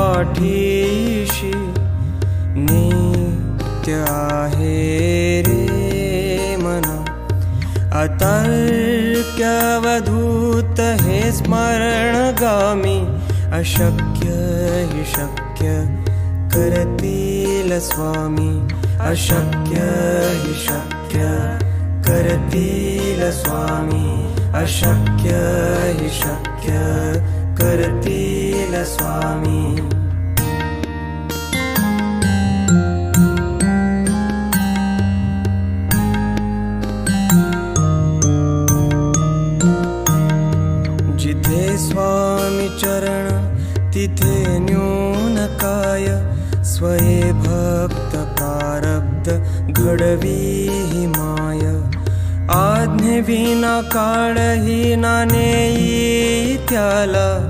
पाठीशी नित्य आहे रे मना. अतर्क्यवधूत हे स्मरणगामी अशक्य हि शक्य करतील स्वामी. अशक्य हि शक्य करतील स्वामी. अशक्य हि शक्य करतील स्वामी. जिथे स्वामी चरण तिथे न्यून काय. स्वये भक्त प्रारब्ध घडवी माय. आज्ञेविना काळही नानेई त्याला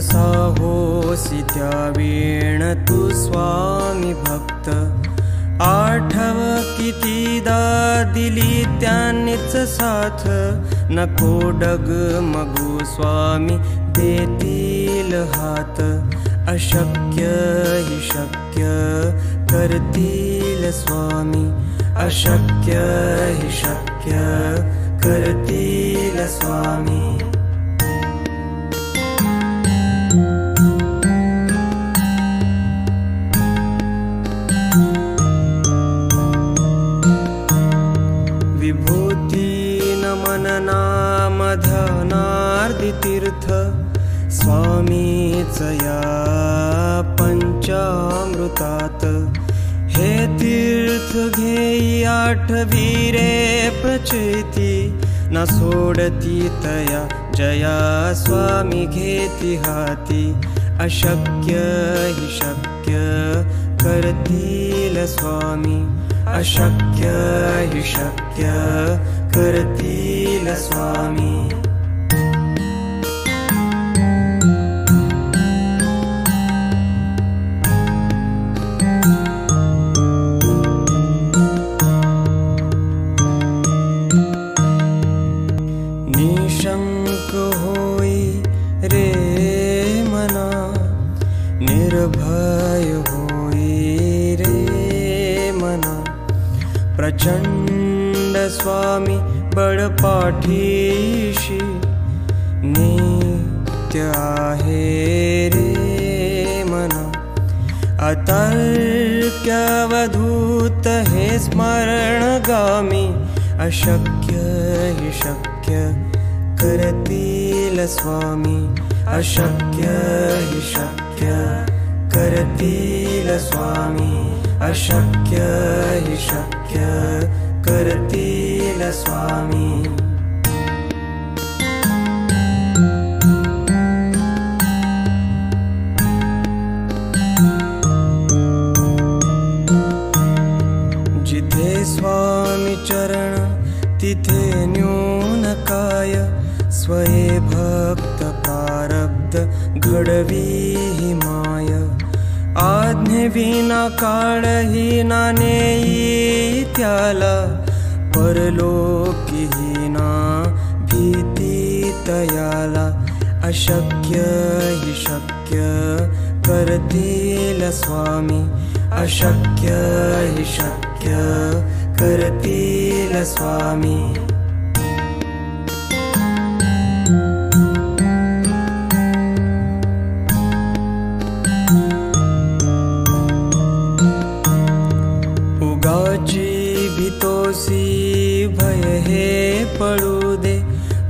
कसा होसी त्या वेण तू स्वामी भक्त. आठव कितीदा दिली त्यांनीच साथ. नको डग मगू स्वामी देतील हात. अशक्य हि शक्य करतील स्वामी. अशक्य हि शक्य करतील स्वामी. तीर्थ स्वामीच या पंचामृतात. हे तीर्थ घेई आठवीरे प्रचेती न सोडती तया. जया स्वामी घेती हाती अशक्य हि शक्य करतील स्वामी. अशक्य हि शक्य करतील स्वामी. स्वामी बळपाठीशी नित्य आहे रे मना। अतर्क्यवधूत हे स्मरणगामी अशक्य हि शक्य करतील स्वामी। अशक्य हि शक्य करतील स्वामी। अशक्य हि शक्य करतील स्वामी जिथे स्वामी चरण तिथे न्यूनकाय स्वये भक्त प्रारब्ध घडवी माय. भक्तब्द दढवीहिमाय आज्ञना त्याला. परलोकहीना भीती तयाला अशक्य हि शक्य करतील स्वामी अशक्य हि शक्य करतील स्वामी.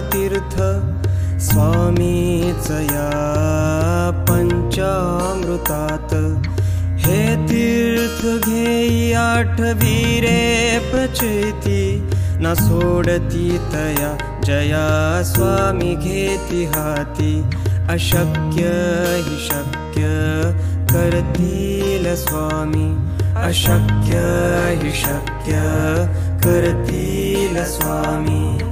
तीर्थ स्वामीच या पंचामृतात. हे तीर्थ घेई आठवी रे प्रचिती न सोडती तया जया स्वामी घेती हाती. अशक्य हि शक्य करतील स्वामी अशक्य हि शक्य करतील स्वामी.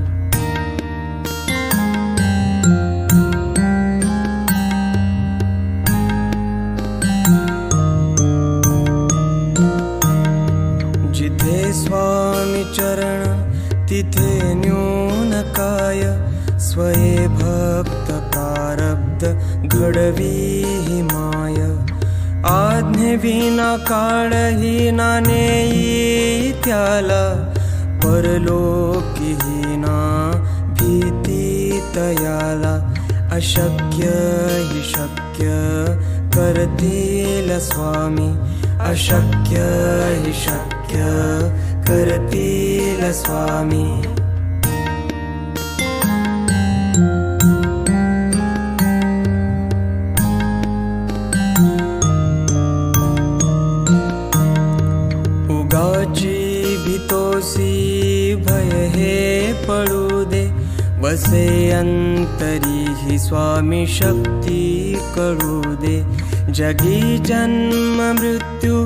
तिथे न्यून काय? स्वये भक्त प्रारब्ध घडवी हि माय. आज्ञे विना काळही नानेई त्याला. परलोकीहीना भीती तयाला. अशक्य हि शक्य करतील स्वामी. अशक्य हि शक्य करतील स्वामी. उगाची भीतोसी भय हे पळू दे. वसे अंतरी ही स्वामी शक्ती कळू दे. जगी जन्म मृत्यू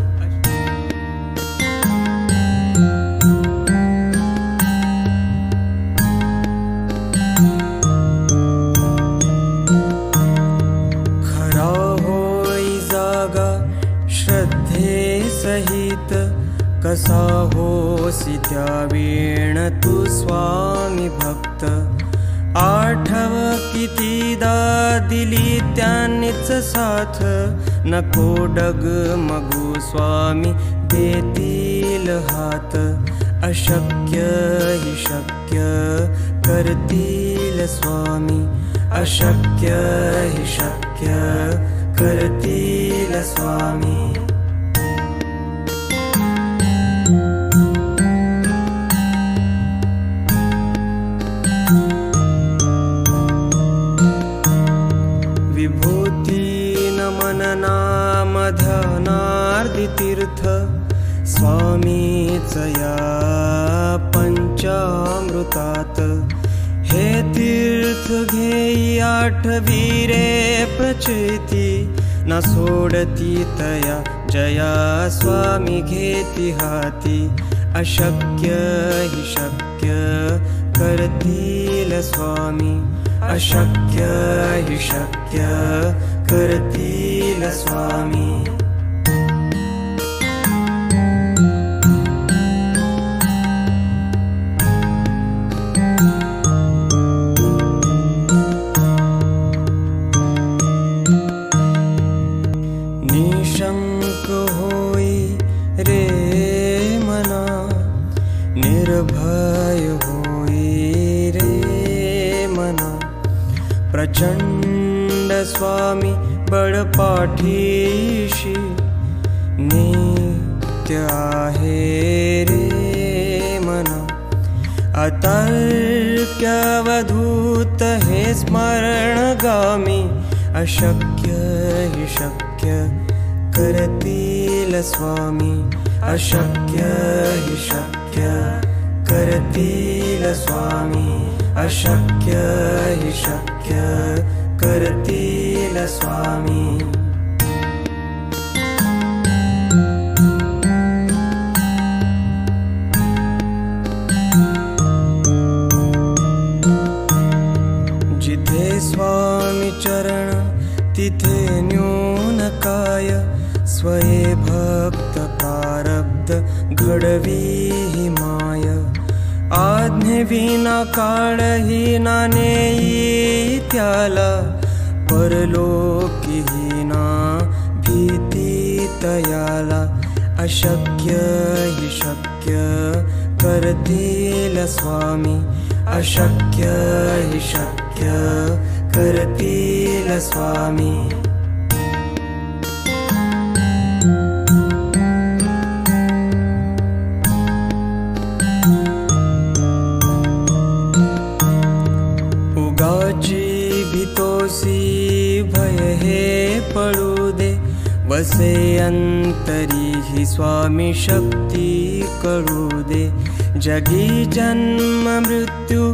होसी त्यावेण तू स्वामी भक्त. आठव कितीदा दिली त्यांनीच साथ. नको डग मगू स्वामी देतील हात. अशक्य हि शक्य करतील स्वामी. अशक्य हि शक्य करतील स्वामी. आठवीरे प्रचिती न सोडती तया जया स्वामी घेती हाती। अशक्य हि शक्य करतील स्वामी। अशक्य हि शक्य करतील स्वामी अतर्क्यवधूत हे स्मरणगामी। अशक्य हि शक्य करतील स्वामी। अशक्य हि शक्य करतील स्वामी। अशक्य हि शक्य करतील स्वामी चरण तिथे न्यून काय? स्वये भक्त प्रारब्ध घडवी हि माय. आज्ञेविना काळही नानेई त्याला. परलोकीहीना भीती तयाला. अशक्य हि शक्य करतील स्वामी. अशक्य हि शक्य स्वामी। उगाची भीतोसी भय हे पळू दे बसे अंतरी ही स्वामी शक्ती कळू दे जगी जन्म मृत्यू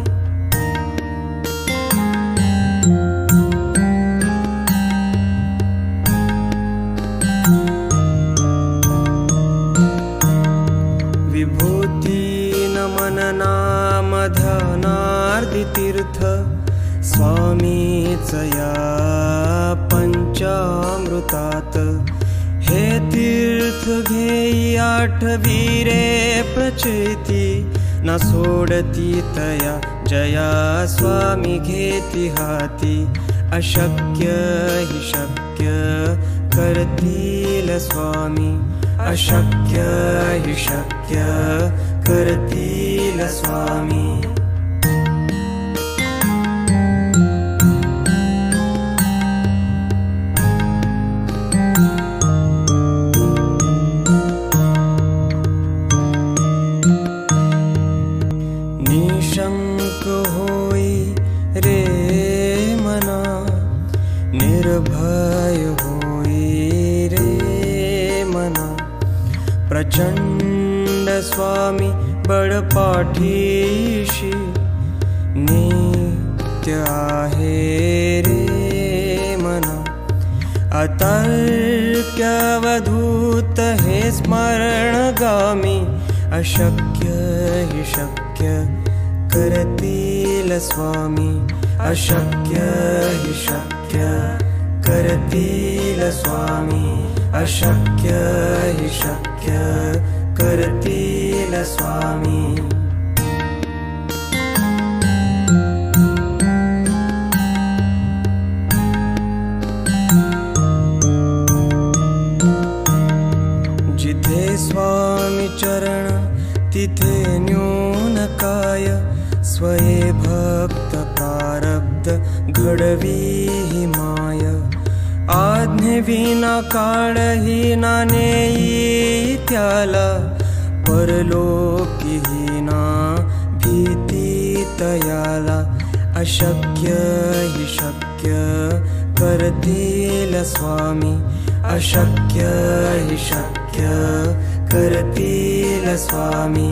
तीर्थ स्वामीच या पंचामृतात. हे तीर्थ घेई आठवीरे प्रचेती न सोडती तया जया स्वामी घेती हाती. अशक्य हि शक्य करतील स्वामी अशक्य हि शक्य करतील स्वामी. प्रचंड स्वामी बळपाठीशी नित्य आहे रे मना। अतर्क्यवधूत हे स्मरणगामी अशक्य हि शक्य करतील स्वामी। अशक्य हि शक्य करतील स्वामी। अशक्य हि शक्य करतील स्वामी. जिथे स्वामी चरण तिथे न्यून काय स्वये भक्त प्रारब्ध घडवी माय. आज्ञेविना काळही नानेई त्याला परलोकहीना भीती तयाला अशक्य हि शक्य करतील स्वामी अशक्य हि शक्य करतील स्वामी.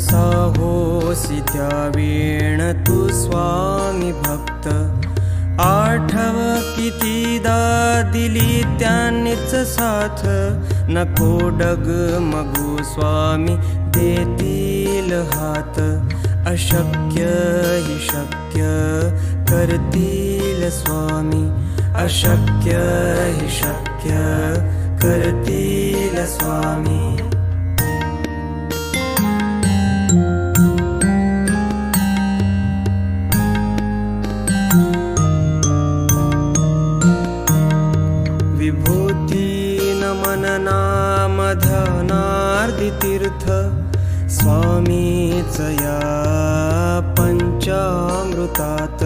कसा होसी त्या वेण तू स्वामी भक्त. आठव कितीदा दिली त्यांनीच साथ. नको डग मगू स्वामी देतील हात. अशक्य हि शक्य करतील स्वामी. अशक्य हि शक्य करतील स्वामी. स्वामीच या पंचामृतात.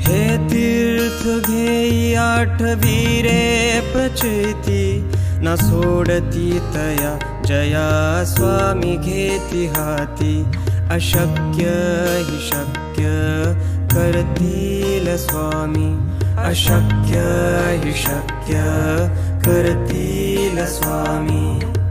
हे तीर्थ घेई आठवीरे प्रचेती न सोडती तया. जया स्वामी घेती हाती अशक्य हि शक्य करतील स्वामी. अशक्य हि शक्य करतील स्वामी.